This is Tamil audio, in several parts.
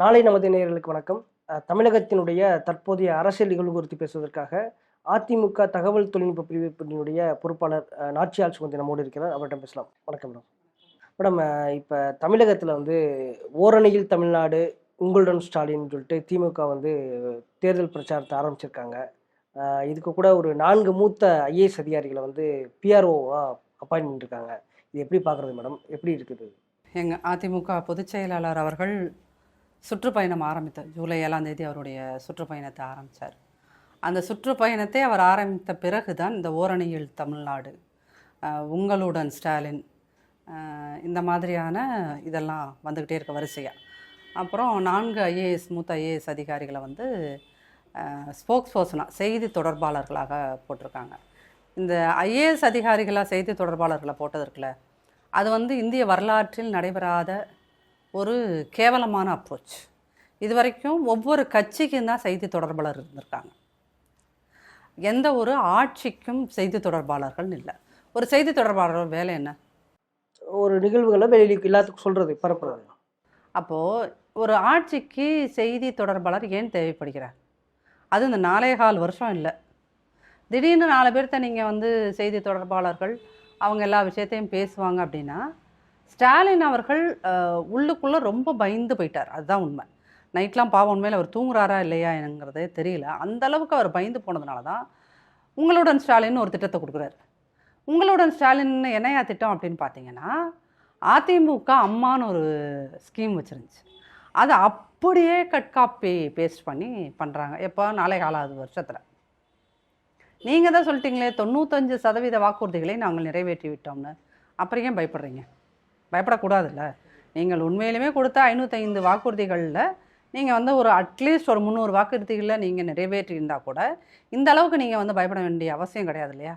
நாளை நமது நேயர்களுக்கு வணக்கம். தமிழகத்தினுடைய தற்போதைய அரசியல் நிகழ்வு குறித்து பேசுவதற்காக அதிமுக தகவல் தொழில்நுட்ப பிரிவு பிரிவினுடைய பொறுப்பாளர் நாச்சியால் சுகந்தி நம்மோடு இருக்கிறார். அவர்கிட்ட பேசலாம். வணக்கம் மேடம். மேடம் இப்போ தமிழகத்தில் வந்து ஓரணியில் தமிழ்நாடு உங்களுடன் ஸ்டாலின் சொல்லிட்டு திமுக வந்து தேர்தல் பிரச்சாரத்தை ஆரம்பிச்சிருக்காங்க. இதுக்கு கூட ஒரு நான்கு மூத்த ஐஏஎஸ் அதிகாரிகளை வந்து பிஆர்ஓவாக அப்பாயின்மெண்ட் இருக்காங்க இது எப்படி பார்க்குறது மேடம்? எப்படி இருக்குது? எங்கள் அதிமுக பொதுச் செயலாளர் அவர்கள் சுற்றுப்பயணம் ஆரம்பித்தார் ஜூலை ஏழாம் தேதி அவருடைய சுற்றுப்பயணத்தை ஆரம்பித்தார் அந்த சுற்றுப்பயணத்தை அவர் ஆரம்பித்த பிறகு தான் இந்த ஓரணியில் தமிழ்நாடு உங்களுடன் ஸ்டாலின் இந்த மாதிரியான இதெல்லாம் வந்துக்கிட்டே இருக்க வரிசையாக அப்புறம் நான்கு ஐஏஎஸ் மூத்த ஐஏஎஸ் அதிகாரிகளை வந்து ஸ்போக்ஸ் பர்சனாக செய்தி தொடர்பாளர்களாக போட்டிருக்காங்க. இந்த ஐஏஎஸ் அதிகாரிகளாக செய்தி தொடர்பாளர்களை போட்டதற்குல அது வந்து இந்திய வரலாற்றில் நடைபெறாத ஒரு கேவலமான அப்ரோச் இதுவரைக்கும் ஒவ்வொரு கட்சிக்கும் தான் செய்தி தொடர்பாளர் இருந்திருக்காங்க. எந்த ஒரு ஆட்சிக்கும் செய்தி தொடர்பாளர்கள் இல்லை. ஒரு செய்தி தொடர்பாளர் வேலை என்ன? ஒரு நிகழ்வுகளை வெளியில் எல்லாத்துக்கும் சொல்கிறது பரப்புறது. அப்போது ஒரு ஆட்சிக்கு செய்தி தொடர்பாளர் ஏன் தேவைப்படுகிறார்? அது இந்த நாலே கால் வருஷம் இல்லை. திடீர்னு நாலு பேர்த்த நீங்கள் வந்து செய்தி தொடர்பாளர்கள் அவங்க எல்லா விஷயத்தையும் பேசுவாங்க அப்படின்னா ஸ்டாலின் அவர்கள் உள்ளுக்குள்ளே ரொம்ப பயந்து போயிட்டார். அதுதான் உண்மை. நைட்லாம் பாவம் உண்மையில் அவர் தூங்குறாரா இல்லையாங்கிறதே தெரியல. அந்த அளவுக்கு அவர் பயந்து போனதுனால தான் உங்களுடன் ஸ்டாலின் ஒரு திட்டத்தை கொடுக்குறாரு. உங்களுடன் ஸ்டாலின் என்னையா திட்டம் அப்படின்னு பார்த்தீங்கன்னா அதிமுக அம்மான்னு ஒரு ஸ்கீம் வச்சுருந்துச்சு. அதை அப்படியே கட் காப்பி பேஸ்ட் பண்ணி பண்ணுறாங்க எப்போ? நாளை காலாவது வருஷத்தில். நீங்கள் தான் சொல்லிட்டீங்களே தொண்ணூத்தஞ்சு சதவீத வாக்குறுதிகளை நாங்கள் நிறைவேற்றி விட்டோம்னு அப்புறம் ஏன் பயப்படுறீங்க? பயப்படக்கூடாதுல்ல. நீங்கள் உண்மையிலுமே கொடுத்த ஐநூற்றைந்து வாக்குறுதிகளில் நீங்கள் வந்து ஒரு அட்லீஸ்ட் ஒரு முந்நூறு வாக்குறுதிகளில் நீங்கள் நிறைவேற்றிருந்தால் கூட இந்த அளவுக்கு நீங்கள் வந்து பயப்பட வேண்டிய அவசியம் கிடையாது இல்லையா?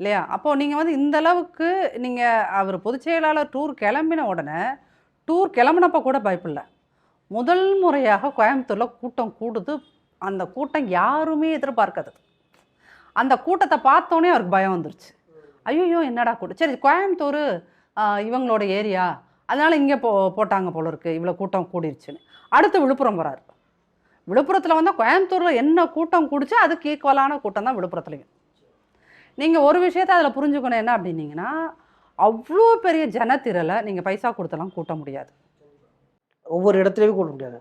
இல்லையா? அப்போது நீங்கள் வந்து இந்த அளவுக்கு நீங்கள் அவர் பொதுச் செயலாளர் டூர் கிளம்பின உடனே டூர் கிளம்புனப்போ கூட பயப்படல முதல் முறையாக கோயம்புத்தூரில் கூட்டம் கூடுது. அந்த கூட்டம் யாருமே எதிர்பார்க்காது அந்த கூட்டத்தை பார்த்தோன்னே அவருக்கு பயம் வந்துருச்சு. ஐயோ என்னடா கூட்டம்? சரி கோயம்புத்தூர் இவங்களோட ஏரியா. அதனால் இங்கே போ போட்டாங்க போல இருக்கு இவ்வளோ கூட்டம் கூடிருச்சுன்னு. அடுத்து விழுப்புரம் வராரு. விழுப்புரத்தில் வந்தால் கோயம்புத்தூரில் என்ன கூட்டம் கூடிச்சோ அதுக்கு ஈக்குவலான கூட்டம் தான் விழுப்புரத்துலையும். நீங்கள் ஒரு விஷயத்தை அதில் புரிஞ்சுக்கணும். என்ன அப்படின்னீங்கன்னா அவ்வளோ பெரிய ஜனத்திரலை நீங்கள் பைசா கொடுத்தெல்லாம் கூட்ட முடியாது. ஒவ்வொரு இடத்துலையும் கூட முடியாது.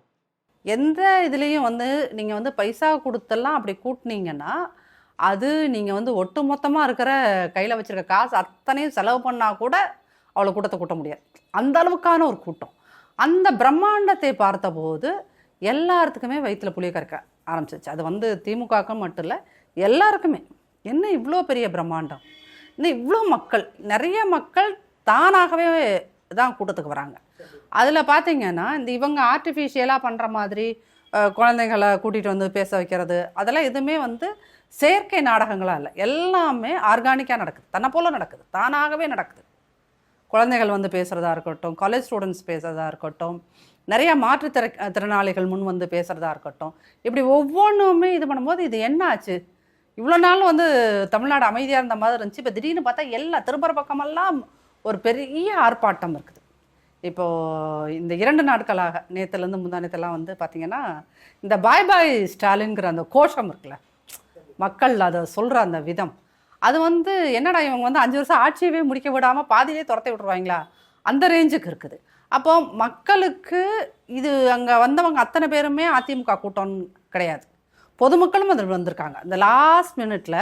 எந்த இதுலேயும் வந்து நீங்கள் வந்து பைசா கொடுத்தெல்லாம் அப்படி கூட்டினீங்கன்னா அது நீங்கள் வந்து ஒட்டு மொத்தமாக இருக்கிற கையில் வச்சிருக்க காசு அத்தனையும் செலவு பண்ணால் கூட அவ்வளோ கூட்டத்தை கூட்ட முடியாது. அந்த அளவுக்கான ஒரு கூட்டம். அந்த பிரம்மாண்டத்தை பார்த்தபோது எல்லாத்துக்குமே வயிற்றில் புளிய கறக்க ஆரம்பிச்சிச்சு அது வந்து திமுகவுக்கு மட்டும் இல்லை எல்லாருக்குமே. என்ன இவ்வளோ பெரிய பிரம்மாண்டம்? இன்னும் இவ்வளோ மக்கள்? நிறைய மக்கள் தானாகவே தான் கூட்டத்துக்கு வராங்க. அதில் பார்த்தீங்கன்னா இந்த இவங்க ஆர்டிஃபிஷியலாக பண்ணுற மாதிரி குழந்தைங்களை கூட்டிகிட்டு வந்து பேச வைக்கிறது அதெல்லாம் எதுவுமே வந்து செயற்கை நாடகங்களாக இல்லை. எல்லாமே ஆர்கானிக்காக நடக்குது. தன்னை போல் நடக்குது. தானாகவே நடக்குது. குழந்தைகள் வந்து பேசுகிறதா இருக்கட்டும் காலேஜ் ஸ்டூடெண்ட்ஸ் பேசுகிறதா இருக்கட்டும் நிறைய மாற்றுத்திற திறனாளிகள் முன் வந்து பேசுகிறதா இருக்கட்டும். இப்படி ஒவ்வொன்றுமே இது பண்ணும்போது இது என்ன ஆச்சு? இவ்வளோ நாள் வந்து தமிழ்நாடு அமைதியாக இருந்த மாதிரி இருந்துச்சு. இப்போ திடீர்னு பார்த்தா எல்லா திரும்புற பக்கமெல்லாம் ஒரு பெரிய ஆர்ப்பாட்டம் இருக்குது. இப்போது இந்த இரண்டு நாட்களாக நேற்றுலேருந்து முந்தா வந்து பார்த்திங்கன்னா இந்த பாய் பாய் ஸ்டாலின்கிற அந்த கோஷம் இருக்குல்ல மக்கள் அதை சொல்கிற அந்த விதம். அது வந்து என்னடா இவங்க வந்து அஞ்சு வருஷம் ஆட்சியவே முடிக்க விடாமல் பாதியிலே துரத்தி விட்ருவாங்களா அந்த ரேஞ்சுக்கு இருக்குது. அப்போ மக்களுக்கு இது அங்கே வந்தவங்க அத்தனை பேருமே அதிமுக கூட்டம் கிடையாது. பொதுமக்களும் அதில் வந்திருக்காங்க. இந்த லாஸ்ட் மினிட்ல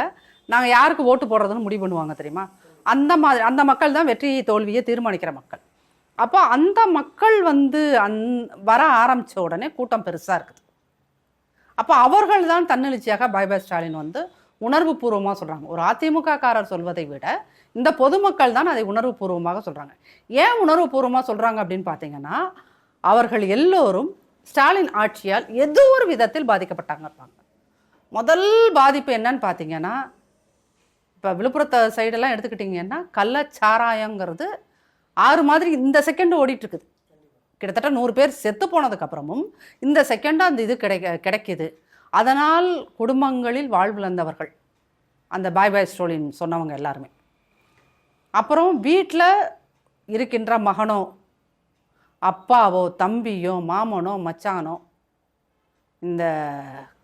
நாங்கள் யாருக்கு ஓட்டு போடுறதுன்னு முடிவு பண்ணுவாங்க தெரியுமா? அந்த மாதிரி அந்த மக்கள் தான் வெற்றி தோல்வியை தீர்மானிக்கிற மக்கள். அப்போ அந்த மக்கள் வந்து அந் வர ஆரம்பித்த உடனே கூட்டம் பெருசாக இருக்குது. அப்போ அவர்கள் தான் தன்னெழுச்சியாக பாய் பாய் ஸ்டாலின் வந்து உணர்வு பூர்வமாக சொல்கிறாங்க ஒரு அதிமுக காரர் சொல்வதை விட இந்த பொதுமக்கள் தான் அதை உணர்வு பூர்வமாக சொல்கிறாங்க ஏன் உணர்வு பூர்வமாக சொல்கிறாங்க அப்படின்னு பார்த்தீங்கன்னா அவர்கள் எல்லோரும் ஸ்டாலின் ஆட்சியால் ஏதோ ஒரு விதத்தில் பாதிக்கப்பட்டாங்க இருப்பாங்க. முதல் பாதிப்பு என்னன்னு பார்த்தீங்கன்னா இப்போ விழுப்புரத்தை சைடெல்லாம் எடுத்துக்கிட்டிங்கன்னா கள்ளச்சாராயங்கிறது ஆறு மாதிரி இந்த செகண்ட் ஓடிட்டுருக்குது. கிட்டத்தட்ட நூறு பேர் செத்து போனதுக்கப்புறமும் இந்த செகண்டாக அந்த இது கிடைக்க கிடைக்கிது. அதனால் குடும்பங்களில் வாழ்விழந்தவர்கள். அந்த பாய் பாய் ஸ்டோலின் சொன்னவங்க எல்லாருமே. அப்புறம் வீட்டில் இருக்கின்ற மகனோ அப்பாவோ தம்பியோ மாமனோ மச்சானோ இந்த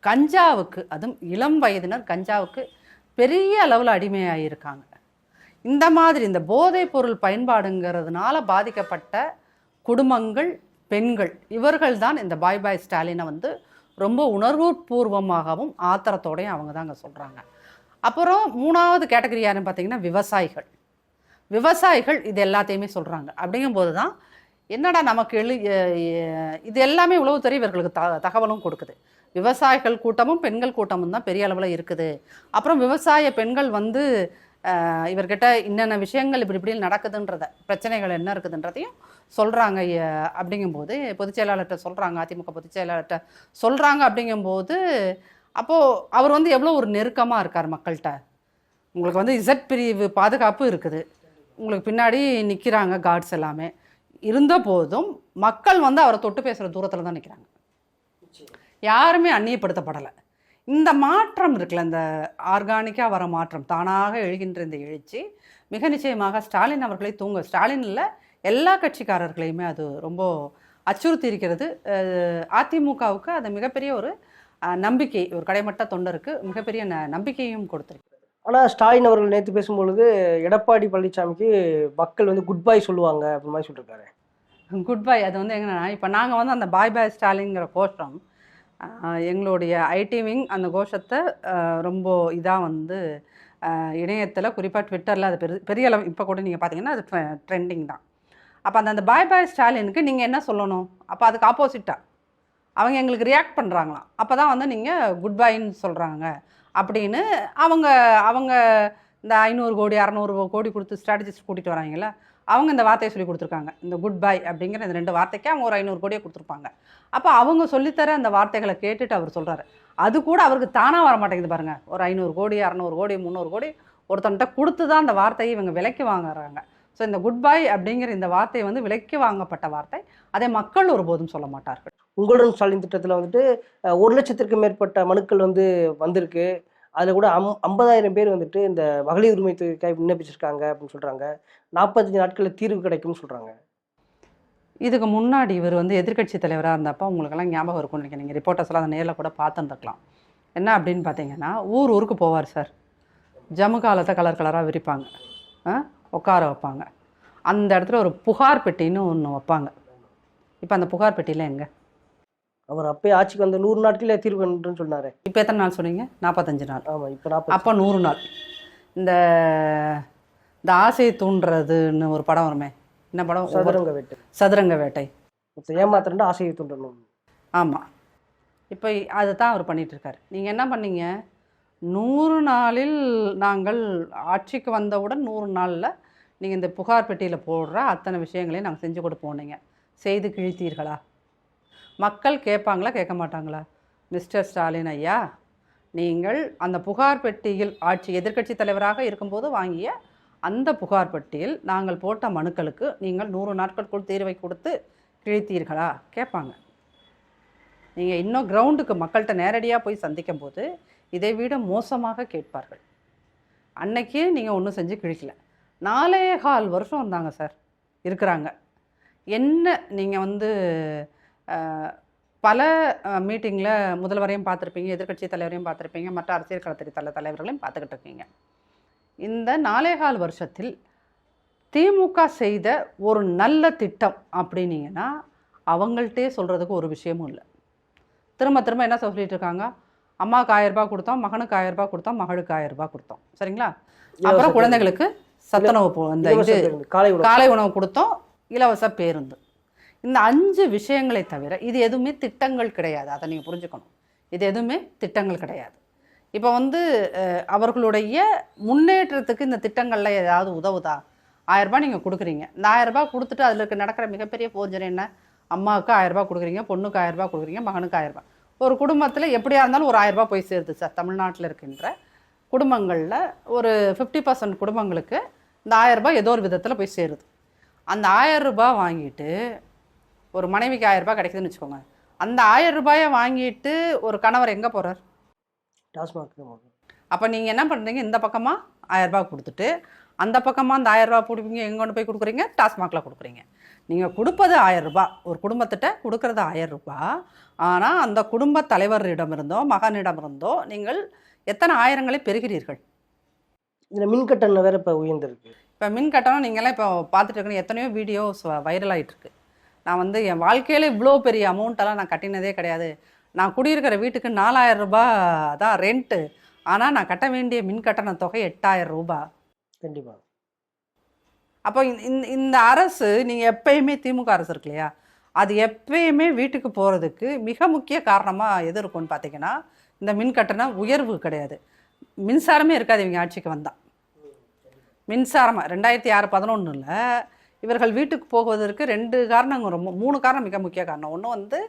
கஞ்சாவுக்கு அதுவும் இளம் வயதினர் கஞ்சாவுக்கு பெரிய அளவில் அடிமையாகியிருக்காங்க இந்த மாதிரி இந்த போதைப் பொருள் பயன்பாடுங்கிறதுனால பாதிக்கப்பட்ட குடும்பங்கள் பெண்கள் இவர்கள் தான் இந்த பாய் பாய் ஸ்டாலினை வந்து ரொம்ப உணர்வுபூர்வமாகவும் ஆத்திரத்தோடையும் அவங்க தாங்க சொல்கிறாங்க அப்புறம் மூணாவது கேட்டகரி யாருன்னு பார்த்தீங்கன்னா விவசாயிகள். விவசாயிகள் இது எல்லாத்தையுமே சொல்கிறாங்க அப்படிங்கும்போது தான் என்னடா நமக்கு எழு இது எல்லாமே உளவுத்துறை இவர்களுக்கு த தகவலும் கொடுக்குது. விவசாயிகள் கூட்டமும் பெண்கள் கூட்டமும் தான் பெரிய அளவில் இருக்குது. அப்புறம் விவசாய பெண்கள் வந்து இவர்கிட்ட என்னென்ன விஷயங்கள் இப்படி இப்படி நடக்குதுன்றத பிரச்சனைகள் என்ன இருக்குதுன்றதையும் சொல்கிறாங்க அப்படிங்கும்போது பொதுச் செயலாளர்கிட்ட சொல்கிறாங்க அதிமுக பொதுச் செயலாளர்கிட்ட சொல்கிறாங்க அப்படிங்கும்போது அப்போது அவர் வந்து எவ்வளோ ஒரு நெருக்கமாக இருக்கார் மக்கள்கிட்ட. உங்களுக்கு வந்து இசட் பிரிவு பாதுகாப்பு இருக்குது. உங்களுக்கு பின்னாடி நிற்கிறாங்க கார்ட்ஸ் எல்லாமே. இருந்த போதும் மக்கள் வந்து அவரை தொட்டு பேசுகிற தூரத்தில் தான் நிற்கிறாங்க யாருமே அந்நியப்படுத்தப்படலை. இந்த மாற்றம் இருக்குல்ல இந்த ஆர்கானிக்காக வர மாற்றம் தானாக எழுகின்ற இந்த எழுச்சி மிக நிச்சயமாக ஸ்டாலின் அவர்களை தூங்க ஸ்டாலின் இல்லை எல்லா கட்சிக்காரர்களையுமே அது ரொம்ப அச்சுறுத்தி இருக்கிறது. அதிமுகவுக்கு அது மிகப்பெரிய ஒரு நம்பிக்கை ஒரு கடைமட்ட தொண்டருக்கு மிகப்பெரிய ந நம்பிக்கையும் கொடுத்துருக்கு ஆனால் ஸ்டாலின் அவர்கள் நேற்று பேசும்பொழுது எடப்பாடி பழனிசாமிக்கு மக்கள் வந்து குட் பை சொல்லுவாங்க அப்படி மாதிரி சொல்லியிருக்காரு குட் பை அது வந்து எங்கன்னா இப்போ நாங்கள் வந்து அந்த பாய் பாய் ஸ்டாலின்ங்கிற ஆஹ், எங்களுடைய ஐடி விங் அந்த கோஷத்தை ரொம்ப இதாக வந்து இணையத்தில் குறிப்பாக ட்விட்டரில் அது பெரிய பெரிய அளவு இப்போ கூட நீங்கள் பார்த்தீங்கன்னா அது ட்ரெண்டிங் தான். அப்போ அந்த அந்த பாய் பாய் ஸ்டாலினுக்கு நீங்கள் என்ன சொல்லணும்? அப்போ அதுக்கு ஆப்போசிட்டாக அவங்க எங்களுக்கு ரியாக்ட் பண்ணுறாங்களாம் அப்போ தான் வந்து நீங்கள் குட் பைன்னு சொல்கிறாங்க அப்படின்னு அவங்க அவங்க இந்த ஐநூறு கோடி அறநூறு கோடி கொடுத்து ஸ்ட்ராட்டஜிஸ்ட் கூட்டிகிட்டு வராங்களே அவங்க இந்த வார்த்தையை சொல்லி கொடுத்துருக்காங்க. இந்த குட் பை அப்படிங்கிற இந்த ரெண்டு வார்த்தைக்கு அவங்க ஒரு ஐநூறு கோடியை கொடுத்துருப்பாங்க. அப்போ அவங்க சொல்லித்தர அந்த வார்த்தைகளை கேட்டுட்டு அவர் சொல்கிறாரு அது கூட அவருக்கு தானாக வர மாட்டேங்குது பாருங்கள் ஒரு ஐநூறு கோடி அறநூறு கோடி முந்நூறு கோடி ஒருத்தன்கிட்ட கொடுத்து தான் அந்த வார்த்தையை இவங்க விலைக்கு வாங்குறாங்க. ஸோ இந்த குட் பை அப்படிங்கிற இந்த வார்த்தை வந்து விலைக்கு வாங்கப்பட்ட வார்த்தை. அதை மக்கள் ஒருபோதும் சொல்ல மாட்டார்கள். உங்களுடன் ஸ்டாலின் திட்டத்தில் வந்துட்டு ஒரு லட்சத்திற்கும் மேற்பட்ட மனுக்கள் வந்து வந்திருக்கு. அதில் கூட அம் ஐம்பதாயிரம் பேர் வந்துட்டு இந்த மகளிர் உரிமை தொகைக்காக விண்ணப்பிச்சிருக்காங்க அப்படின்னு சொல்கிறாங்க நாற்பத்தஞ்சு நாட்களில் தீர்வு கிடைக்கும்னு சொல்கிறாங்க இதுக்கு முன்னாடி இவர் வந்து எதிர்க்கட்சி தலைவராக இருந்தப்போ உங்களுக்கெல்லாம் ஞாபகம் இருக்கும்னு நினைக்கிறேன். நீங்கள் ரிப்போர்ட்டர்ஸ்லாம் அதை நேரில் கூட பார்த்துருந்துருக்கலாம். என்ன அப்படின்னு பார்த்தீங்கன்னா ஊர் ஊருக்கு போவார் சார். ஜம்மு காலத்தை கலர் கலராக விரிப்பாங்க. ஆ? உட்கார வைப்பாங்க. அந்த இடத்துல ஒரு புகார் பெட்டின்னு ஒன்று வைப்பாங்க. இப்போ அந்த புகார் பெட்டியில் எங்கே? அவர் அப்பயே ஆட்சிக்கு வந்த நூறு நாட்களில் தீர்வு கண்டுன்னு சொன்னாரு. இப்போ எத்தனை நாள் சொன்னீங்க? நாற்பத்தஞ்சு நாள். ஆமாம் இப்போ நாற்பது அப்போ நூறு நாள். இந்த இந்த ஆசையை தூண்டுறதுன்னு ஒரு படம் வருமே. என்ன படம்? சதுரங்க வெட்டு. சதுரங்க வேட்டை. ஏமாத்திரண்டு ஆசையை தூண்டணும் ஆமாம் இப்போ அதை தான் அவர் பண்ணிட்டு இருக்காரு நீங்கள் என்ன பண்ணீங்க? நூறு நாளில் நாங்கள் ஆட்சிக்கு வந்தவுடன் நூறு நாளில் நீங்கள் இந்த புகார் பெட்டியில் போடுற அத்தனை விஷயங்களையும் நாங்கள் செஞ்சு கொடுப்போம் நீங்கள் செய்து கிழித்தீர்களா? மக்கள் கேட்பாங்களா கேட்க மாட்டாங்களா மிஸ்டர் ஸ்டாலின் ஐயா நீங்கள் அந்த புகார் பெட்டியில் ஆட்சி எதிர்க்கட்சி தலைவராக இருக்கும்போது வாங்கிய அந்த புகார் பெட்டியில் நாங்கள் போட்ட மனுக்களுக்கு நீங்கள் நூறு நாட்களுக்குள் தீர்வை கொடுத்து கிழித்தீர்களா? கேட்பாங்க. நீங்கள் இன்னும் கிரவுண்டுக்கு மக்கள்கிட்ட நேரடியாக போய் சந்திக்கும் போது இதை விட மோசமாக கேட்பார்கள். அன்னைக்கே நீங்கள் ஒன்றும் செஞ்சு கிழிக்கல. நாலே கால் வருஷம் இருந்தாங்க சார் இருக்கிறாங்க. என்ன நீங்கள் வந்து பல மீட்டிங்கில் முதல்வரையும் பார்த்துருப்பீங்க எதிர்க்கட்சி தலைவரையும் பார்த்துருப்பீங்க மற்ற அரசியல் களத்திரி தலை தலைவர்களையும் பார்த்துக்கிட்டு இருக்கீங்க இந்த நாலேகால் வருஷத்தில் திமுக செய்த ஒரு நல்ல திட்டம் அப்படின்னீங்கன்னா அவங்கள்ட்டே சொல்கிறதுக்கு ஒரு விஷயமும் இல்லை. திரும்ப திரும்ப என்ன சொல்லிட்டு இருக்காங்க அம்மாவுக்கு ஆயிரம் ரூபாய் கொடுத்தோம் மகனுக்கு ஆயிரம் ரூபாய் கொடுத்தோம் மகளுக்கு ஆயிரம் ரூபாய் கொடுத்தோம். சரிங்களா? அப்புறம் குழந்தைகளுக்கு சத்துணவு இந்த இது காலை உணவு கொடுத்தோம் இலவச பேருந்து. இந்த அஞ்சு விஷயங்களை தவிர இது எதுவுமே திட்டங்கள் கிடையாது. அதை நீங்கள் புரிஞ்சுக்கணும். இது எதுவுமே திட்டங்கள் கிடையாது. இப்போ வந்து அவர்களுடைய முன்னேற்றத்துக்கு இந்த திட்டங்களில் ஏதாவது உதவுதா? ஆயரரூபா நீங்கள் கொடுக்குறீங்க. இந்த ஆயரரூபா கொடுத்துட்டு அதில் இருக்க நடக்கிற மிகப்பெரிய போர்ஜனை என்ன? அம்மாவுக்கு ஆயரரூபா கொடுக்குறீங்க பொண்ணுக்கு ஆயரரூபா கொடுக்குறீங்க மகனுக்கு ஆயரரூபா ஒரு குடும்பத்தில் எப்படியா இருந்தாலும் ஒரு ஆயரரூபா போய் சேருது சார். தமிழ்நாட்டில் இருக்கின்ற குடும்பங்களில் ஒரு ஃபிஃப்டி பர்சன்ட் குடும்பங்களுக்கு இந்த ஆயரரூபா ஏதோ ஒரு விதத்தில் போய் சேருது. அந்த ஆயரரூபா வாங்கிட்டு ஒரு மனைவிக்கு ஆயிரம் ரூபாய் கிடைக்குதுன்னு வச்சுக்கோங்க. அந்த ஆயிரம் ரூபாயை வாங்கிட்டு ஒரு கணவர் எங்கே போகிறார் டாஸ்மாக். அப்போ நீங்கள் என்ன பண்ணுறீங்க இந்த பக்கமாக ஆயிரம் ரூபாய் கொடுத்துட்டு அந்த பக்கமாக அந்த ஆயிரம் ரூபாய் பிடிப்பீங்க. எங்கே கொண்டு போய் கொடுக்குறீங்க? டாஸ்மாகில் கொடுக்குறீங்க. நீங்கள் கொடுப்பது ஆயிரம் ரூபாய். ஒரு குடும்பத்திட்ட கொடுக்கறது ஆயிரம் ரூபாய். ஆனால் அந்த குடும்ப தலைவரிடமிருந்தோ மகனிடமிருந்தோ நீங்கள் எத்தனை ஆயிரங்களை பெறுகிறீர்கள்? இதில் மின் கட்டணம் வேற இப்போ உயர்ந்திருக்கு. இப்போ மின் கட்டணம் நீங்களாம் இப்போ பார்த்துட்டு இருக்கணும் எத்தனையோ வீடியோஸ் வைரல் ஆயிட்டிருக்கு நான் வந்து என் வாழ்க்கையில இவ்வளோ பெரிய அமௌண்ட்டெல்லாம் நான் கட்டினதே கிடையாது. நான் குடியிருக்கிற வீட்டுக்கு நாலாயிரம் ரூபாய் தான் ரெண்ட்டு ஆனால் நான் கட்ட வேண்டிய மின் கட்டண தொகை எட்டாயிரம் ரூபாய். கண்டிப்பாக அப்போ இந்த- அரசு நீங்கள் எப்பயுமே திமுக அரசு இருக்கு இல்லையா? அது எப்பயுமே வீட்டுக்கு போகிறதுக்கு மிக முக்கிய காரணமாக எது இருக்கும்னு பார்த்தீங்கன்னா இந்த மின் கட்டண உயர்வு கிடையாது. மின்சாரமே இருக்காது இவங்க ஆட்சிக்கு வந்தால் மின்சாரம் ரெண்டாயிரத்தி ஆறு பதினொன்றில் இவர்கள் வீட்டுக்கு போவதற்கு ரெண்டு காரணங்கள் ரொம்ப மூணு காரணம் மிக முக்கிய காரணம். ஒன்று வந்து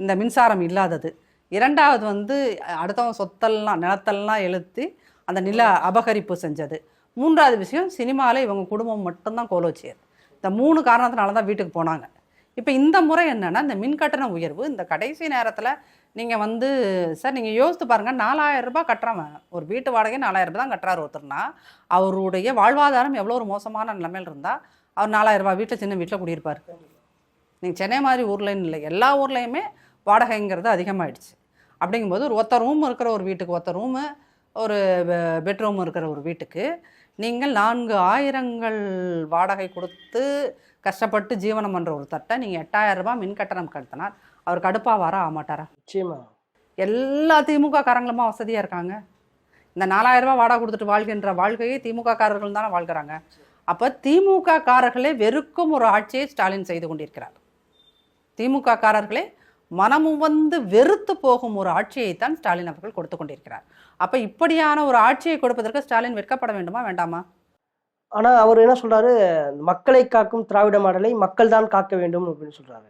இந்த மின்சாரம் இல்லாதது. இரண்டாவது வந்து அடுத்தவங்க சொத்தெல்லாம் நிலத்தெல்லாம் எழுத்தி அந்த நில அபகரிப்பு செஞ்சது. மூன்றாவது விஷயம் சினிமாவில் இவங்க குடும்பம் மட்டும்தான் கோலோச்சியது இந்த மூணு காரணத்தினால தான் வீட்டுக்கு போனாங்க. இப்போ இந்த முறை என்னென்னா இந்த மின் கட்டண உயர்வு இந்த கடைசி நேரத்தில் நீங்கள் வந்து சார் நீங்கள் யோசித்து பாருங்கள் நாலாயிரம் ரூபாய் கட்டுறவன் ஒரு வீட்டு வாடகை நாலாயிரம் ரூபாய் தான் கட்டுறாரு ஒருத்தர்னா அவருடைய வாழ்வாதாரம் எவ்வளோ ஒரு மோசமான நிலைமையில் இருந்தால் அவர் நாலாயிரம் ரூபாய் வீட்டில் சின்ன வீட்டில் குடியிருப்பார். நீங்கள் சென்னை மாதிரி ஊர்லன்னு இல்லை எல்லா ஊர்லேயுமே வாடகைங்கிறது அதிகமாகிடுச்சு அப்படிங்கும்போது ஒரு ஒத்த ரூம் இருக்கிற ஒரு வீட்டுக்கு ஒத்த ரூமு ஒரு பெட்ரூம் இருக்கிற ஒரு வீட்டுக்கு நீங்கள் நான்கு ஆயிரங்கள் வாடகை கொடுத்து கஷ்டப்பட்டு ஜீவனம் பண்ணுற ஒரு தட்டை நீங்கள் எட்டாயிரம் ரூபாய் மின் கட்டணம் கட்டினார் அவர் கடுப்பாக வர ஆமாட்டாரா நிச்சயமா. எல்லா திமுக காரங்களுமா வசதியாக இருக்காங்க? இந்த நாலாயிரம் ரூபாய் வாடகை கொடுத்துட்டு வாழ்கின்ற வாழ்க்கையை திமுக காரர்கள் தானே வாழ்கிறாங்க. அப்போ திமுக காரர்களே வெறுக்கும் ஒரு ஆட்சியை ஸ்டாலின் செய்து கொண்டிருக்கிறார். திமுக காரர்களே மனமும் வந்து வெறுத்து போகும் ஒரு ஆட்சியைத்தான் ஸ்டாலின் அவர்கள் கொடுத்து கொண்டிருக்கிறார். அப்போ இப்படியான ஒரு ஆட்சியை கொடுப்பதற்கு ஸ்டாலின் வெட்கப்பட வேண்டுமா வேண்டாமா? ஆனா அவர் என்ன சொல்றாரு? மக்களை காக்கும் திராவிட மாடலை மக்கள் தான் காக்க வேண்டும் அப்படின்னு சொல்றாரு.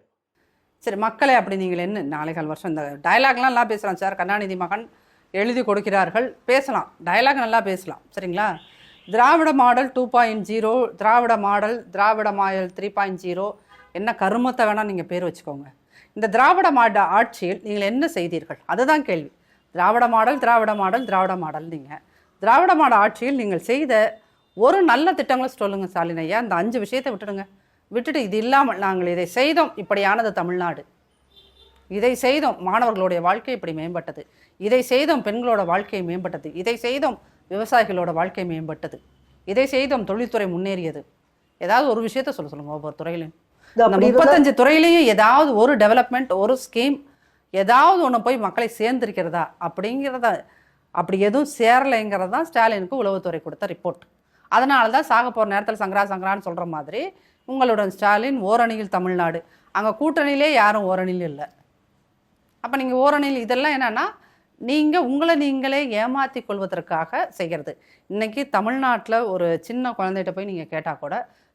சரி மக்களே அப்படி நீங்கள் என்ன நாளைகால் வருஷம் இந்த டயலாக்லாம் நல்லா பேசலாம் சார். கருணாநிதி மகன் எழுதி கொடுக்கிறார்கள். பேசலாம். டயலாக் நல்லா பேசலாம். சரிங்களா? Dravida model two point zero Dravida model Dravida model three point zero என்ன கருமத்தை வேணால் நீங்கள் பேர் வச்சுக்கோங்க. இந்த திராவிட மாட ஆட்சியில் நீங்கள் என்ன செய்தீர்கள்? அதுதான் கேள்வி. Dravida model Dravida model Dravida model நீங்கள் திராவிட மாட ஆட்சியில் நீங்கள் செய்த ஒரு நல்ல திட்டங்களை சொல்லுங்கள் ஸ்டாலின் ஐயா. இந்த அஞ்சு விஷயத்தை விட்டுடுங்க. விட்டுட்டு இது இல்லாமல் நாங்கள் இதை செய்தோம். இப்படியானது தமிழ்நாடு. இதை செய்தோம். மாணவர்களுடைய வாழ்க்கை இப்படி மேம்பட்டது. இதை செய்தோம். பெண்களோட வாழ்க்கை மேம்பட்டது. இதை செய்தோம். விவசாயிகளோட வாழ்க்கை மேம்பட்டது. இதை செய்தோம் தொழில்துறை முன்னேறியது. ஏதாவது ஒரு விஷயத்த சொல்ல சொல்லுங்க ஒவ்வொரு இருந்தா- முப்பத்தஞ்சு துறையிலையும் ஏதாவது ஒரு டெவலப்மெண்ட் ஒரு ஸ்கீம் ஏதாவது ஒன்று போய் மக்களை சேர்ந்திருக்கிறதா? அப்படிங்கிறத அப்படி எதுவும் சேரலைங்கிறது தான் ஸ்டாலினுக்கு உளவுத்துறை கொடுத்த ரிப்போர்ட் அதனால தான் சாக போகிற நேரத்தில் சங்கரா சங்கரான்னு சொல்கிற மாதிரி உங்களுடன் ஸ்டாலின் ஓரணியில் தமிழ்நாடு. அங்கே கூட்டணியிலே யாரும் ஓரணியில் இல்லை. அப்போ நீங்கள் ஓரணியில் இதெல்லாம் என்னன்னா நீங்கள் உங்களை நீங்களே ஏமாற்றி கொள்வதற்காக செய்கிறது. இன்னைக்கு தமிழ்நாட்டில் ஒரு சின்ன குழந்தைகிட்ட போய் நீங்கள் கேட்டால் கூட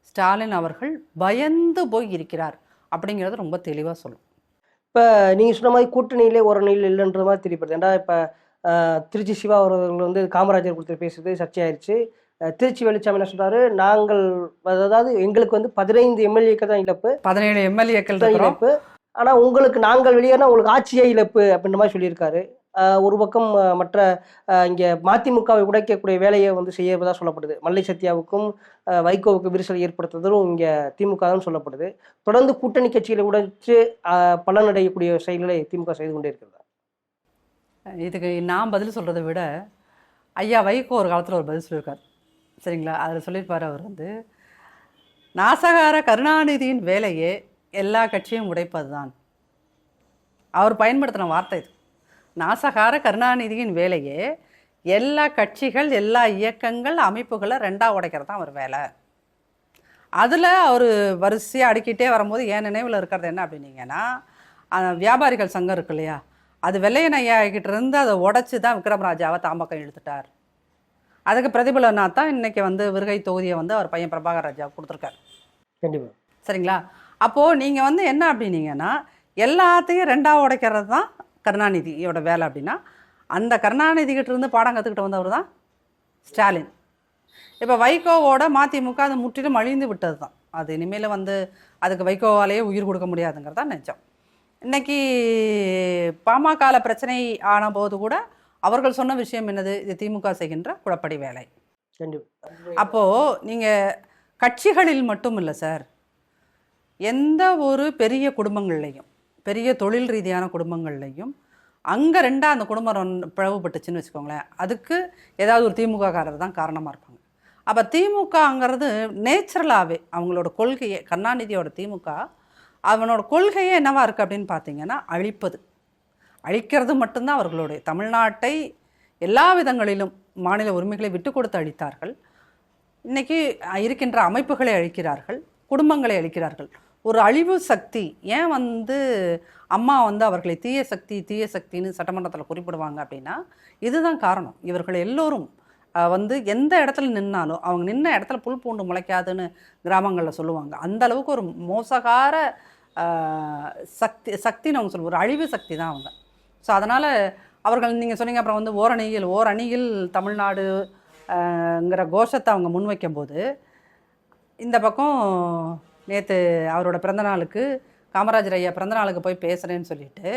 ஸ்டாலின் அவர்கள் பயந்து போய் இருக்கிறார் அப்படிங்கிறது ரொம்ப தெளிவாக சொல்லும். இப்ப நீங்க சொன்ன மாதிரி கூட்டணியிலே ஒரு அணியில் இல்லைன்ற மாதிரி தெரியப்படுது ஏன்டா இப்ப திருச்சி சிவா அவர்கள் வந்து காமராஜர் கொடுத்து பேசுறது சர்ச்சையாயிருச்சு. திருச்சி வெளிச்சாமி என்ன சொல்றாரு? நாங்கள் அதாவது எங்களுக்கு வந்து பதினைந்து எம்எல்ஏக்கள் தான் இழப்பு. பதினேழு எம்எல்ஏக்கள் தான் இழப்பு. ஆனா உங்களுக்கு நாங்கள் வெளியேறினா உங்களுக்கு ஆட்சியே இழப்பு அப்படின்ற மாதிரி சொல்லியிருக்காரு. ஒரு பக்கம் மற்ற இங்கே மதிமுகவை உடைக்கக்கூடிய வேலையை வந்து செய்யறதா சொல்லப்படுது. மல்லை சத்யாவுக்கும் வைகோவுக்கு விரிசல் ஏற்படுத்துவதும் இங்கே திமுக தான் சொல்லப்படுது. தொடர்ந்து கூட்டணி கட்சிகளை உடைச்சு பலனடையக்கூடிய செயல்களை திமுக செய்து கொண்டே இருக்கிறதா. இதுக்கு நான் பதில் சொல்கிறத விட ஐயா வைகோ ஒரு காலத்தில் ஒரு பதில் சொல்லியிருக்கார். சரிங்களா? அதில் சொல்லியிருப்பார் அவர் வந்து நாசகார கருணாநிதியின் வேலையே எல்லா கட்சியும் உடைப்பது தான் அவர் பயன்படுத்தின வார்த்தை இது. நாசகார கருணாநிதியின் வேலையே எல்லா கட்சிகள் எல்லா இயக்கங்கள் அமைப்புகளை ரெண்டாக உடைக்கிறது தான் அவர் வேலை. அதில் அவர் வரிசையாக அடுக்கிட்டே வரும்போது என் நினைவில் இருக்கிறது என்ன அப்படின்னீங்கன்னா வியாபாரிகள் சங்கம் இருக்கு இல்லையா? அது வெள்ளையன் ஐயா கிட்ட இருந்து அதை உடைச்சி தான் விக்ரமராஜாவை தாம்பக்கம் இழுத்துட்டார். அதுக்கு பிரதிபலனா தான் இன்னைக்கு வந்து விருகை தொகுதியை வந்து அவர் பையன் பிரபாகர் ராஜா கொடுத்துருக்காரு. கண்டிப்பா. சரிங்களா? அப்போது நீங்கள் வந்து என்ன அப்படின்னீங்கன்னா எல்லாத்தையும் ரெண்டாக உடைக்கிறது தான் கருணாநிதியோட வேலை அப்படின்னா அந்த கருணாநிதி கிட்ட இருந்து பாடம் கற்றுக்கிட்டு வந்தவர் தான் ஸ்டாலின். இப்போ வைகோவோட மதிமுக அது முற்றிலும் அழிந்து விட்டது தான் அது இனிமேல் வந்து அதுக்கு வைகோவாலேயே உயிர் கொடுக்க முடியாதுங்கிறது தான் நிஜம். இன்னைக்கு பாமகல பிரச்சனை ஆன போது கூட அவர்கள் சொன்ன விஷயம் என்னது? இது திமுக செய்கின்ற குழப்படி வேலை. அப்போது நீங்கள் கட்சிகளில் மட்டும் இல்லை சார் எந்த ஒரு பெரிய குடும்பங்கள்லையும் பெரிய தொழில் ரீதியான குடும்பங்கள்லையும் அங்கே ரெண்டாக அந்த குடும்பம் பிளவுபட்டுச்சுன்னு வச்சுக்கோங்களேன் அதுக்கு ஏதாவது ஒரு திமுககாரர் தான் காரணமாக இருப்பாங்க. அப்போ திமுகங்கிறது நேச்சுரலாகவே அவங்களோட கொள்கையே கருணாநிதியோட திமுக அவனோட கொள்கையே என்னவாக இருக்குது அப்படின்னு பார்த்தீங்கன்னா அழிப்பது. அழிக்கிறது மட்டும்தான் அவர்களுடைய தமிழ்நாட்டை எல்லா விதங்களிலும் மாநில உரிமைகளை விட்டு கொடுத்து அழித்தார்கள். இன்னைக்கு இருக்கின்ற அமைப்புகளை அழிக்கிறார்கள் குடும்பங்களை அழிக்கிறார்கள். ஒரு அழிவு சக்தி. ஏன் வந்து அம்மா வந்து அவர்களை தீய சக்தி தீய சக்தின்னு சட்டமன்றத்தில் குறிப்பிடுவாங்க அப்படின்னா இதுதான் காரணம். இவர்கள் எல்லோரும் வந்து எந்த இடத்துல நின்னாலும் அவங்க நின்ன இடத்துல புல் பூண்டு முளைக்காதுன்னு கிராமங்களில் சொல்லுவாங்க. அந்த அளவுக்கு ஒரு மோசகார சக்தி சக்தின்னு அவங்க சொல்லுவாங்க. ஒரு அழிவு சக்தி தான் அவங்க. ஸோ அதனால் அவர்கள் நீங்கள் சொன்னீங்க அப்புறம் வந்து ஓரணியில் ஓரணியில் தமிழ்நாடுங்கிற கோஷத்தை அவங்க முன்வைக்கும் போது இந்த பக்கம் நேற்று அவரோட பிறந்தநாளுக்கு காமராஜர் ஐயா பிறந்தநாளுக்கு போய் பேசுகிறேன்னு சொல்லிட்டு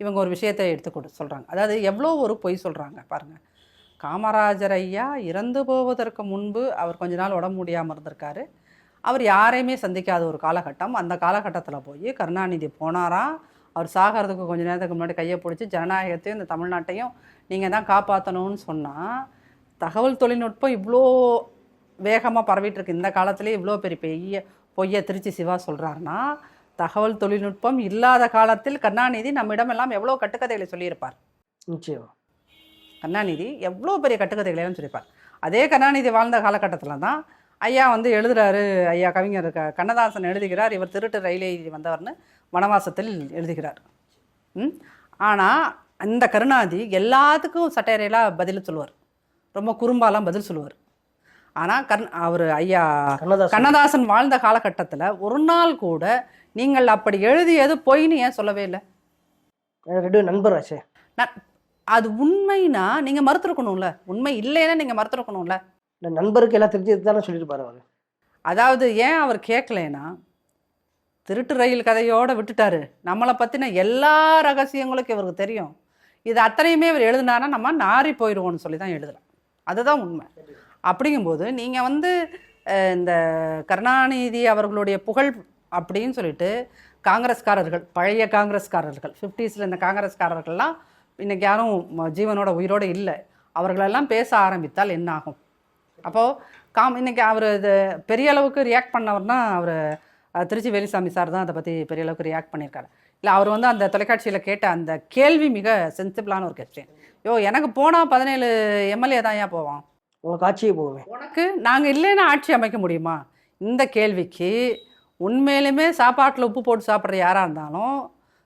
இவங்க ஒரு விஷயத்தை எடுத்து கொடு சொல்கிறாங்க அதாவது எவ்வளோ ஒரு பொய் சொல்கிறாங்க பாருங்கள் காமராஜர் ஐயா இறந்து போவதற்கு முன்பு அவர் கொஞ்ச நாள் உடம்பு முடியாமல் இருந்திருக்காரு. அவர் யாரையுமே சந்திக்காத ஒரு காலகட்டம். அந்த காலகட்டத்தில் போய் கருணாநிதி போனாராம் அவர் சாகிறதுக்கு கொஞ்ச நேரத்துக்கு முன்னாடி கையை பிடிச்சி ஜனநாயகத்தையும் இந்த தமிழ்நாட்டையும் நீங்கள் தான் காப்பாற்றணும்னு சொன்னால் தகவல் தொழில்நுட்பம் இவ்வளோ வேகமாக பரவிட்டு இருக்கு. இந்த காலத்திலே இவ்வளோ பெரிய பெரிய பொய்யை திருச்சி சிவா சொல்கிறாருன்னா தகவல் தொழில்நுட்பம் இல்லாத காலத்தில் கருணாநிதி நம்மிடம் எல்லாம் எவ்வளோ கட்டுக்கதைகளை சொல்லியிருப்பார்? நிச்சயம். கருணாநிதி எவ்வளோ பெரிய கட்டுக்கதைகளை எல்லாம் சொல்லியிருப்பார். அதே கருணாநிதி வாழ்ந்த காலகட்டத்தில் தான் ஐயா வந்து எழுதுறாரு. ஐயா கவிஞர் க கண்ணதாசன் எழுதுகிறார். இவர் திருட்டு ரயிலை வந்தவர்னு வனவாசத்தில் எழுதுகிறார். ம்? ஆனால் அந்த கருணாநிதி எல்லாத்துக்கும் சட்டையறையெல்லாம் பதில் சொல்லுவார். ரொம்ப குறும்பாலாம் பதில் சொல்லுவார். ஆனால் கர்ண் அவர் ஐயா கண்ணதாசன். வாழ்ந்த காலகட்டத்தில் ஒரு நாள் கூட நீங்கள் அப்படி எழுதியது பொய்ன்னு ஏன் சொல்லவே இல்லை? ரெண்டு நண்பர் ஆச்சே. அது உண்மைனா நீங்கள் மறுத்துருக்கணும்ல? உண்மை இல்லைன்னா நீங்கள் மறுத்துருக்கணும்ல? நண்பருக்கு எல்லாம் தெரிஞ்சது தானே சொல்லியிருப்பாரு அவர். அதாவது ஏன் அவர் கேட்கலைன்னா திருட்டு ரயில் கதையோட விட்டுட்டாரு. நம்மளை பற்றின எல்லா ரகசியங்களுக்கும் இவருக்கு தெரியும். இது அத்தனையுமே இவர் எழுதினாருன்னா நம்ம நாறி போயிடுவோம்னு சொல்லி தான் எழுதலாம் அதுதான் உண்மை. அப்படிங்கும்போது நீங்கள் வந்து இந்த கருணாநிதி அவர்களுடைய புகழ் அப்படின்னு சொல்லிட்டு காங்கிரஸ்காரர்கள் பழைய காங்கிரஸ்காரர்கள் ஃபிஃப்டிஸில் இந்த காங்கிரஸ்காரர்கள்லாம் இன்றைக்கி யாரும் ஜீவனோட உயிரோடு இல்லை. அவர்களெல்லாம் பேச ஆரம்பித்தால் என்ன ஆகும்? அப்போது காம் இன்றைக்கி அவர் இது பெரிய அளவுக்கு ரியாக்ட் பண்ணவர்னா அவர் திருச்சி வேலுசாமி சார் தான் அதை பற்றி பெரிய அளவுக்கு ரியாக்ட் பண்ணியிருக்காரு. இல்லை அவர் வந்து அந்த தொலைக்காட்சியில் கேட்ட அந்த கேள்வி மிக சென்சிபிளான ஒரு கொஸ்டின் யோ எனக்கு போனால் பதினேழு எம்எல்ஏ தான் ஏன் போவான்? உங்கள் காட்சியை போகுமே. உனக்கு நாங்கள் இல்லைன்னா ஆட்சி அமைக்க முடியுமா? இந்த கேள்விக்கு உண்மையிலுமே சாப்பாட்டில் உப்பு போட்டு சாப்பிட்ற யாராக இருந்தாலும்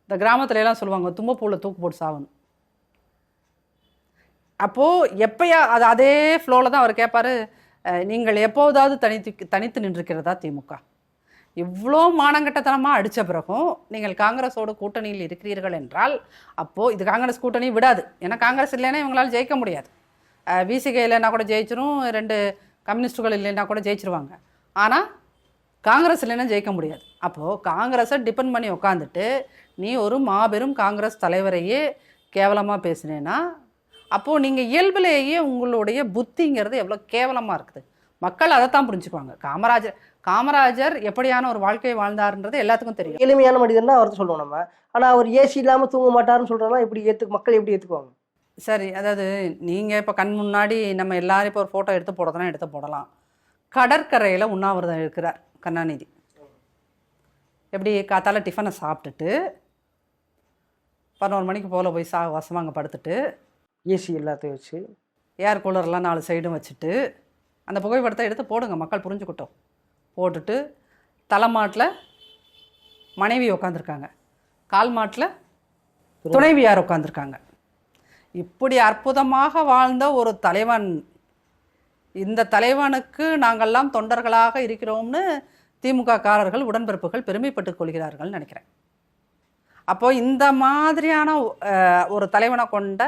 இந்த கிராமத்துல எல்லாம் சொல்லுவாங்க தும்பப்பூவில் தூக்கு போட்டு சாவணும் அப்போது எப்பயா அது அதே ஃப்ளோவில் தான் அவர் கேட்பார் நீங்கள் எப்போதாவது தனித்து தனித்து நின்றுக்கிறதா திமுக? இவ்வளோ மானங்கட்டத்தனமாக அடித்த பிறகும் நீங்கள் காங்கிரஸோட கூட்டணியில் இருக்கிறீர்கள் என்றால் அப்போது இது காங்கிரஸ் கூட்டணி விடாது. ஏன்னா காங்கிரஸ் இல்லைன்னா இவங்களால் ஜெயிக்க முடியாது. விசிகே இல்லைன்னா கூட ஜெயிச்சிரும் ரெண்டு கம்யூனிஸ்டுகள் இல்லைன்னா கூட ஜெயிச்சிருவாங்க. ஆனால் காங்கிரஸ் இல்லைன்னா ஜெயிக்க முடியாது. அப்போது காங்கிரஸை டிபெண்ட் பண்ணி உட்காந்துட்டு நீ ஒரு மாபெரும் காங்கிரஸ் தலைவரையே கேவலமாக பேசுனேன்னா அப்போது நீங்கள் இயல்பிலேயே உங்களுடைய புத்திங்கிறது எவ்வளோ கேவலமாக இருக்குது. மக்கள் அதைத்தான் புரிஞ்சுக்குவாங்க. காமராஜர் காமராஜர் எப்படியான ஒரு வாழ்க்கையை வாழ்ந்தாருன்றது எல்லாத்துக்கும் தெரியும். எளிமையான மனிதன் தான் சொல்லுவோம் நம்ம. ஆனால் அவர் ஏசி இல்லாமல் தூங்க மாட்டாருன்னு சொல்கிறதெல்லாம் எப்படி ஏற்று மக்கள் எப்படி ஏற்றுக்குவாங்க சரி அதாவது நீங்கள் இப்போ கண் முன்னாடி நம்ம எல்லாரும் இப்போ ஒரு ஃபோட்டோ எடுத்து போடுறதுனா எடுத்து போடலாம். கடற்கரையில் உண்ணாவிரதம் இருக்கிறார் கருணாநிதி. எப்படி காத்தால டிஃபனை சாப்பிட்டுட்டு பதினோரு மணிக்கு போல் போய் சா வசமாக அங்கே படுத்துட்டு ஏசி எல்லாத்தையும் வச்சு ஏர் கூலர்லாம் நாலு சைடும் வச்சுட்டு அந்த புகைப்படத்தை எடுத்து போடுங்க மக்கள் புரிஞ்சுக்கிட்டோம். போட்டுட்டு தலைமாட்டில் மனைவி உட்காந்துருக்காங்க கால் மாட்டில் துணைவியார் உட்காந்துருக்காங்க இப்படி அற்புதமாக வாழ்ந்த ஒரு தலைவன். இந்த தலைவனுக்கு நாங்கள்லாம் தொண்டர்களாக இருக்கிறோம்னு திமுக காரர்கள் உடன்பிறப்புகள் பெருமைப்பட்டுக் கொள்கிறார்கள் நினைக்கிறேன். அப்போ இந்த மாதிரியான ஒரு தலைவனை கொண்ட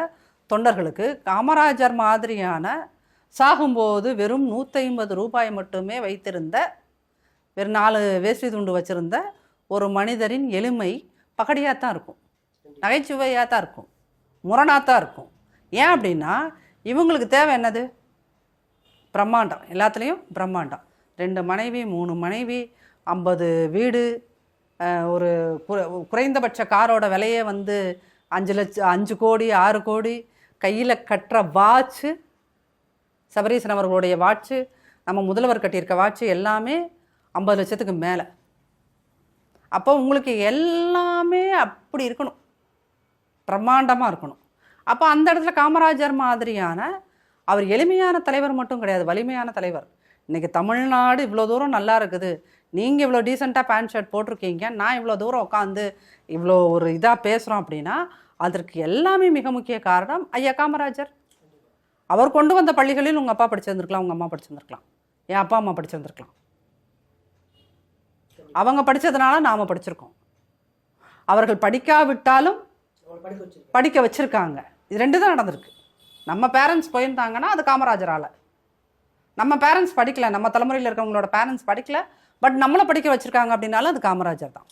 தொண்டர்களுக்கு காமராஜர் மாதிரியான சாகும்போது வெறும் நூற்றி ஐம்பது ரூபாய் மட்டுமே வைத்திருந்த வெறும் நாலு வேஷ்டி துண்டு வச்சுருந்த ஒரு மனிதரின் எளிமை பகடியாக தான் இருக்கும். நகைச்சுவையாக தான் இருக்கும். முரணாக தான் இருக்கும். ஏன் அப்படின்னா இவங்களுக்கு தேவை என்னது? பிரம்மாண்டம். எல்லாத்துலேயும் பிரம்மாண்டம். ரெண்டு மனைவி மூணு மனைவி ஐம்பது வீடு ஒரு குறை- குறைந்தபட்ச காரோட விலையே வந்து அஞ்சு லட்சம் அஞ்சு கோடி ஆறு கோடி கையில் கட்டுற வாட்ச்சு சபரீசன் அவர்களுடைய வாட்ச்சு நம்ம முதல்வர் கட்டியிருக்க வாட்ச்சு எல்லாமே ஐம்பது லட்சத்துக்கு மேலே. அப்போ உங்களுக்கு எல்லாமே அப்படி இருக்கணும். பிரம்மாண்டமாக இருக்கணும். அப்போ அந்த இடத்துல காமராஜர் மாதிரியான அவர் எளிமையான தலைவர் மட்டும் கிடையாது வலிமையான தலைவர். இன்றைக்கி தமிழ்நாடு இவ்வளோ தூரம் நல்லா இருக்குது. நீங்கள் இவ்வளோ டீசெண்டாக பேண்ட் ஷர்ட் போட்டிருக்கீங்க. நான் இவ்வளோ தூரம் உட்காந்து இவ்வளோ ஒரு இதாக பேசுகிறோம் அப்படின்னா அதற்கு எல்லாமே மிக முக்கிய காரணம் ஐயா காமராஜர். அவர் கொண்டு வந்த பள்ளிகளில் உங்கள் அப்பா படிச்சிருந்துருக்கலாம் உங்கள் அம்மா படிச்சிருந்துருக்கலாம். என் அப்பா அம்மா படிச்சிருந்துருக்கலாம். அவங்க படித்ததுனால நாம் படிச்சிருக்கோம். அவர்கள் படிக்காவிட்டாலும் படிக்க வச்சுருக்காங்க. இது ரெண்டு தான் நடந்திருக்கு. நம்ம பேரண்ட்ஸ் போயிருந்தாங்கன்னா அது காமராஜரால். நம்ம பேரண்ட்ஸ் படிக்கல நம்ம தலைமுறையில் இருக்கவங்களோட பேரண்ட்ஸ் படிக்கல பட் நம்மளை படிக்க வச்சுருக்காங்க அப்படின்னாலும் அது காமராஜர் தான்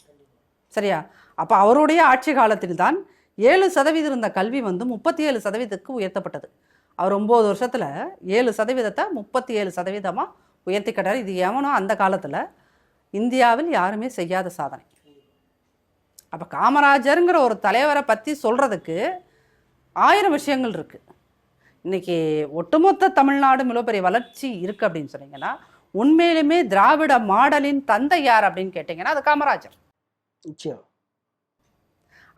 சரியா? அப்போ அவருடைய ஆட்சி காலத்தில் தான் ஏழு சதவீதம் இருந்த கல்வி வந்து முப்பத்தி ஏழு சதவீதத்துக்கு உயர்த்தப்பட்டது. அவர் ஒம்பது வருஷத்தில் ஏழு சதவீதத்தை முப்பத்தி ஏழு சதவீதமாக உயர்த்திக்கிட்டார் இது எவனோ அந்த காலத்தில் இந்தியாவில் யாருமே செய்யாத சாதனை. அப்போ காமராஜருங்கிற ஒரு தலைவரை பற்றி சொல்கிறதுக்கு ஆயிரம் விஷயங்கள் இருக்குது இன்னைக்கு ஒட்டுமொத்த தமிழ்நாடு இவ்வளோ பெரிய வளர்ச்சி இருக்குது அப்படின்னு சொன்னீங்கன்னா உண்மையிலுமே திராவிட மாடலின் தந்தை யார் அப்படின்னு கேட்டிங்கன்னா அது காமராஜர். நிச்சயம்.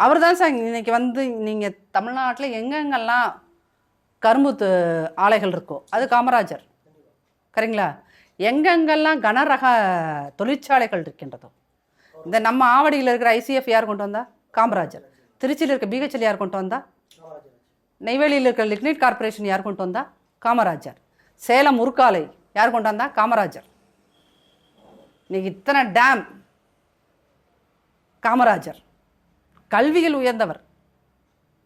அவர் தான் சார் இன்னைக்கு வந்து நீங்கள் தமிழ்நாட்டில் எங்கெங்கெல்லாம் கரும்பு ஆலைகள் இருக்கோ அது காமராஜர். சரிங்களா எங்கெங்கெல்லாம் கனரக தொழிற்சாலைகள் இருக்கின்றதோ இந்த நம்ம ஆவடியில் இருக்கிற ஐசிஎஃப் யார் கொண்டு வந்தா? காமராஜர். திருச்சியில் இருக்க பிஹெச்எல் யார் கொண்டு வந்தா? நெய்வேலியில் இருக்கிற லிக்னைட் கார்ப்பரேஷன் யார் கொண்டு வந்தா? காமராஜர். சேலம் உருக்காலை யார் கொண்டு வந்தா? காமராஜர். இன்னைக்கு இத்தனை டேம் காமராஜர். கல்வியில் உயர்ந்தவர்.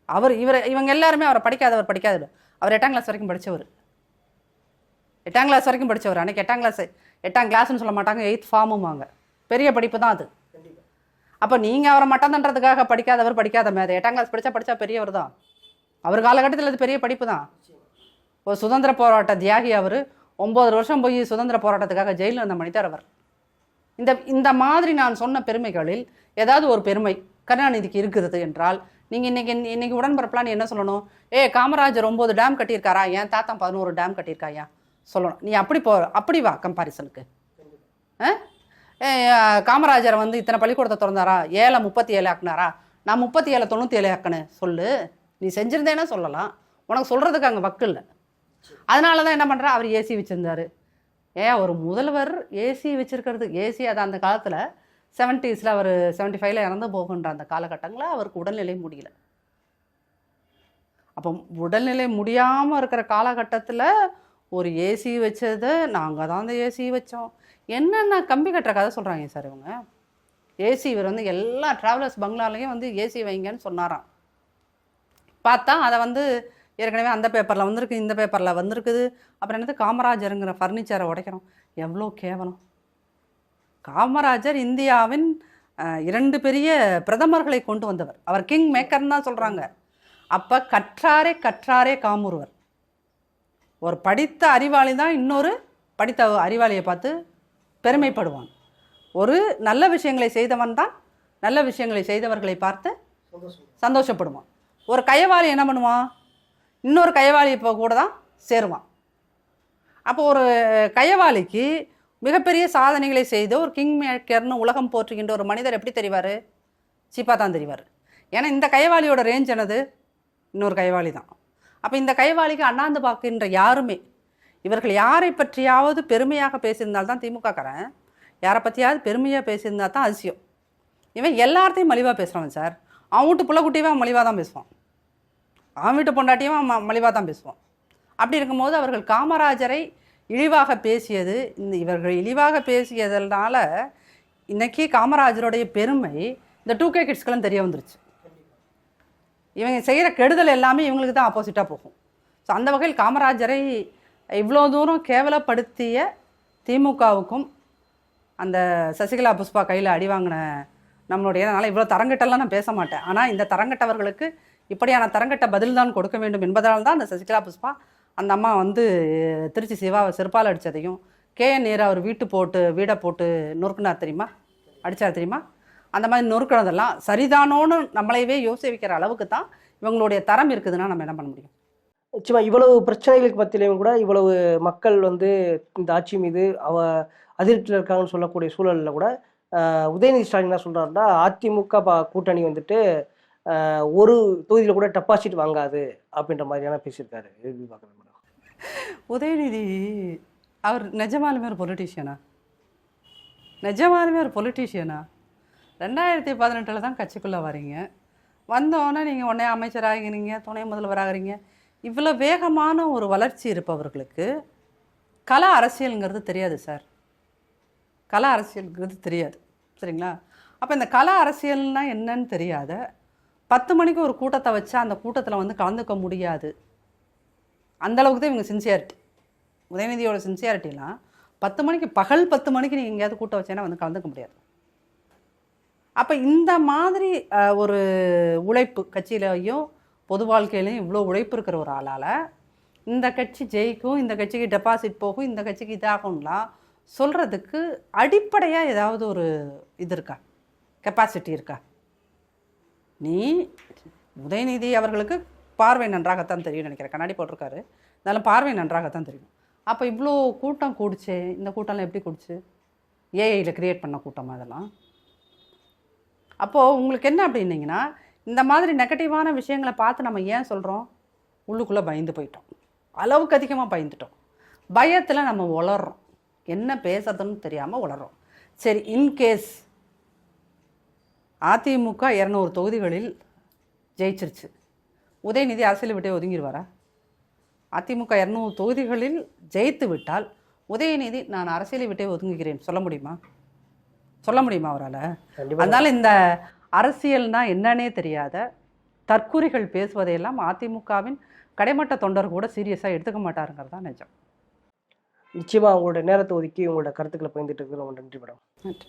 அவர் இவர் இவங்க எல்லாருமே அவரை படிக்காதவர் படிக்காதவர். அவர் எட்டாம் கிளாஸ் வரைக்கும் படித்தவர் எட்டாம் கிளாஸ் வரைக்கும் படித்தவர் அன்றைக்கி எட்டாம் கிளாஸ் எட்டாம் கிளாஸ்னு சொல்ல மாட்டாங்க எயித் ஃபார்முமாங்க பெரிய படிப்பு தான் அது. அப்போ நீங்கள் அவரை மட்டம்ன்றதுக்காக படிக்காதவர் படிக்காத மேதை. எட்டாம் கிளாஸ் படித்தா படித்தா பெரியவர் தான். அவர் காலகட்டத்தில் அது பெரிய படிப்பு தான். ஒரு சுதந்திர போராட்ட தியாகி அவர் ஒம்பது வருஷம் போய் சுதந்திர போராட்டத்துக்காக ஜெயிலில் இருந்த மனிதர் அவர். இந்த இந்த மாதிரி நான் சொன்ன பெருமைகளில் ஏதாவது ஒரு பெருமை கருணாநிதிக்கு இருக்கிறது என்றால் நீங்கள் இன்றைக்கி இன்றைக்கி உடன்பிறப்பிலான்னு என்ன சொல்லணும்? ஏ காமராஜர் ஒம்பது டேம் கட்டியிருக்காரா? ஏன் தாத்தா பதினோரு டேம் கட்டியிருக்காயா? சொல்லணும். நீ அப்படி போ அப்படி வா கம்பாரிசனுக்கு ஆ? காமராஜர் வந்து இத்தனை பள்ளிக்கூடத்தை திறந்தாரா? ஏழை முப்பத்தி ஏழு ஆக்குனாரா? நான் முப்பத்தி ஏழை தொண்ணூற்றி ஏழு ஆக்கினேன். சொல்லு. நீ செஞ்சிருந்தேன்னா சொல்லலாம். உனக்கு சொல்கிறதுக்கு அங்கே வக்கு இல்லை. அதனால தான் என்ன பண்ணுறா அவர் ஏசி வச்சுருந்தாரு. ஏன் ஒரு முதல்வர் ஏசி வச்சுருக்கிறது. ஏசி அது அந்த காலத்தில் செவன்ட்டீஸில் அவர் செவன்ட்டி ஃபைவ்ல இறந்து போகுன்ற அந்த காலகட்டங்களில் அவருக்கு உடல்நிலை முடியல. அப்போ உடல்நிலை முடியாமல் இருக்கிற காலகட்டத்தில் ஒரு ஏசி வச்சது நாங்கள் தான் அந்த ஏசி வச்சோம். என்னென்ன கம்பி கட்டுற கதை சொல்கிறாங்க சார் இவங்க. ஏசி இவர் வந்து எல்லா ட்ராவலர்ஸ் பங்களாலையும் வந்து ஏசி வைங்கன்னு சொன்னாராம். பார்த்தா அதை வந்து ஏற்கனவே அந்த பேப்பரில் வந்திருக்கு இந்த பேப்பரில் வந்திருக்குது. அப்புறம் என்னது? காமராஜருங்கிற ஃபர்னிச்சரை உடைக்கிறோம் எவ்வளோ கேவலம். காமராஜர் இந்தியாவின் இரண்டு பெரிய பிரதமர்களை கொண்டு வந்தவர். அவர் கிங் மேக்கர்னு தான் சொல்கிறாங்க அப்போ கற்றாரே கற்றாரே காமுறுவர். ஒரு படித்த அறிவாளி தான் இன்னொரு படித்த அறிவாளியை பார்த்து பெருமைப்படுவான். ஒரு நல்ல விஷயங்களை செய்தவன் தான் நல்ல விஷயங்களை செய்தவர்களை பார்த்து சந்தோஷப்படுவான். ஒரு கயவாளி என்ன பண்ணுவான்? இன்னொரு கயவாளி இப்போ கூட தான் சேருவான். அப்போ ஒரு கயவாளிக்கு மிகப்பெரிய சாதனைகளை செய்த ஒரு கிங் மேக்கர்னு உலகம் போற்றுகின்ற ஒரு மனிதர் எப்படி தெரிவார்? சீப்பாக தான் தெரிவார். ஏன்னா இந்த கயவாளியோட ரேஞ்ச் என்னது? இன்னொரு கயவாளி தான். அப்போ இந்த கைவாளிக்கு அண்ணாந்து பார்க்கின்ற யாருமே இவர்கள் யாரை பற்றியாவது பெருமையாக பேசியிருந்தால் தான் திமுகக்காரன். யாரை பற்றியாவது பெருமையாக பேசியிருந்தால் தான் அதிசயம். இவன் எல்லார்த்தையும் மலிவாக பேசுகிறவன் சார். அவன் வீட்டு புள்ள அவன் மலிவாக தான் பேசுவான். அவன் வீட்டு பொண்டாட்டியும் அவன் மலிவாக தான் பேசுவான். அப்படி இருக்கும்போது அவர்கள் காமராஜரை இழிவாக பேசியது இந்த இவர்கள் இழிவாக பேசியதனால இன்னைக்கு காமராஜருடைய பெருமை இந்த டூ கே கிட்ஸ்க்கெல்லாம் தெரிய வந்துருச்சு. இவங்க செய்கிற கெடுதல் எல்லாமே இவங்களுக்கு தான் ஆப்போசிட்டாக போகும். ஸோ அந்த வகையில் காமராஜரை இவ்வளோ தூரம் கேவலப்படுத்திய திமுகவுக்கும் அந்த சசிகலா புஷ்பா கையில் அடி வாங்கின நம்மளுடைய அதனால் இவ்வளோ தரங்கட்டெல்லாம் நான் பேச மாட்டேன். ஆனால் இந்த தரங்கட்டவர்களுக்கு இப்படியான தரங்கட்ட பதில் தான் கொடுக்க வேண்டும் என்பதால் தான் அந்த சசிகலா புஷ்பா அந்த அம்மா வந்து திருச்சி சிவாவை செருப்பால் அடித்ததையும் கே. என். நேரு அவர் வீட்டு போட்டு வீடை போட்டு நொறுக்குனார் தெரியுமா? அடித்தார் தெரியுமா? அந்த மாதிரி நொறுக்கிறதெல்லாம் சரிதானோன்னு நம்மளையவே யோசிக்கிற வைக்கிற அளவுக்கு தான் இவங்களுடைய தரம் இருக்குதுன்னா நம்ம என்ன பண்ண முடியும்? நிச்சயமா இவ்வளவு பிரச்சனைகளுக்கு மத்தியிலையும் கூட இவ்வளவு மக்கள் வந்து இந்த ஆட்சி மீது அவ அதிருப்தியில் இருக்காங்கன்னு சொல்லக்கூடிய சூழலில் கூட உதயநிதி ஸ்டாலின் என்ன சொல்கிறாருன்னா அதிமுக கூட்டணி வந்துட்டு ஒரு தொகுதியில் கூட டெபாசிட் வாங்காது அப்படின்ற மாதிரியான பேசியிருக்காரு. எப்படி பார்க்குறது மேடம்? உதயநிதி அவர் நிஜமாலுமே ஒரு பொலிட்டீஷியனா நிஜமாலுமே ஒரு பொலிட்டீஷியனா ரெண்டாயிரத்தி பதினெட்டில் தான் கட்சிக்குள்ளே வரீங்க. வந்தோன்னே நீங்கள் உடனே அமைச்சராகிறீங்க துணை முதல்வராகிறீங்க. இவ்வளோ வேகமான ஒரு வளர்ச்சி இருப்பவர்களுக்கு கலா அரசியலுங்கிறது தெரியாது சார். கலா அரசியலுங்கிறது தெரியாது சரிங்களா? அப்போ இந்த கலா அரசியல்னால் என்னன்னு தெரியாத பத்து மணிக்கு ஒரு கூட்டத்தை வச்சா அந்த கூட்டத்தில் வந்து கலந்துக்க முடியாது. அந்த அளவுக்கு தான் இவங்க சின்சியாரிட்டி உதயநிதியோட சின்சியாரிட்டிலாம் பத்து மணிக்கு பகல் பத்து மணிக்கு நீங்கள் எங்கேயாவது கூட்டம் வச்சேன்னா வந்து கலந்துக்க முடியாது. அப்போ இந்த மாதிரி ஒரு உழைப்பு கட்சியிலையும் பொது வாழ்க்கையிலையும் இவ்வளோ உழைப்பு இருக்கிற ஒரு ஆளால் இந்த கட்சி ஜெயிக்கும் இந்த கட்சிக்கு டெபாசிட் போகும் இந்த கட்சிக்கு இதாகும்லாம் சொல்கிறதுக்கு அடிப்படையாக ஏதாவது ஒரு இது இருக்கா? கெப்பாசிட்டி இருக்கா? நீ உதயநிதி அவர்களுக்கு பார்வை நன்றாகத்தான் தெரியும் நினைக்கிறேன். கண்ணாடி போட்டிருக்காரு. இருந்தாலும் பார்வை நன்றாகத்தான் தெரியும். அப்போ இவ்வளோ கூட்டம் கூடுச்சே இந்த கூட்டம்லாம் எப்படி கூடிச்சு? ஏஐயில் கிரியேட் பண்ண கூட்டம் அதெல்லாம். அப்போது உங்களுக்கு என்ன அப்படின்னீங்கன்னா இந்த மாதிரி நெகட்டிவான விஷயங்களை பார்த்து நம்ம ஏன் சொல்கிறோம் உள்ளுக்குள்ளே பயந்து போயிட்டோம். அளவுக்கு அதிகமாக பயந்துட்டோம். பயத்தில் நம்ம உளறோம். என்ன பேசுறதுன்னு தெரியாமல் உளறோம். சரி இன்கேஸ் அதிமுக இரநூறு தொகுதிகளில் ஜெயிச்சிருச்சு. உதயநிதி அரசியலை விட்டே ஒதுங்கிடுவாரா அதிமுக இரநூறு தொகுதிகளில் ஜெயித்து விட்டால் உதயநிதி நான் அரசியலை விட்டே ஒதுங்குகிறேன். சொல்ல முடியுமா? சொல்ல முடியுமா அவரால்? அதனால இந்த அரசியல்னா என்னன்னே தெரியாத தற்குறிகள் பேசுவதையெல்லாம் அதிமுகவின் கடைமட்ட தொண்டர் கூட சீரியஸாக எடுத்துக்க மாட்டாருங்கிறது தான் நிஜம். நிச்சயமா உங்களோட நேரத்தை ஒதுக்கி உங்களோட கருத்துக்களை பகிர்ந்துட்டு இருக்கிறோம் நன்றி மேடம். நன்றி.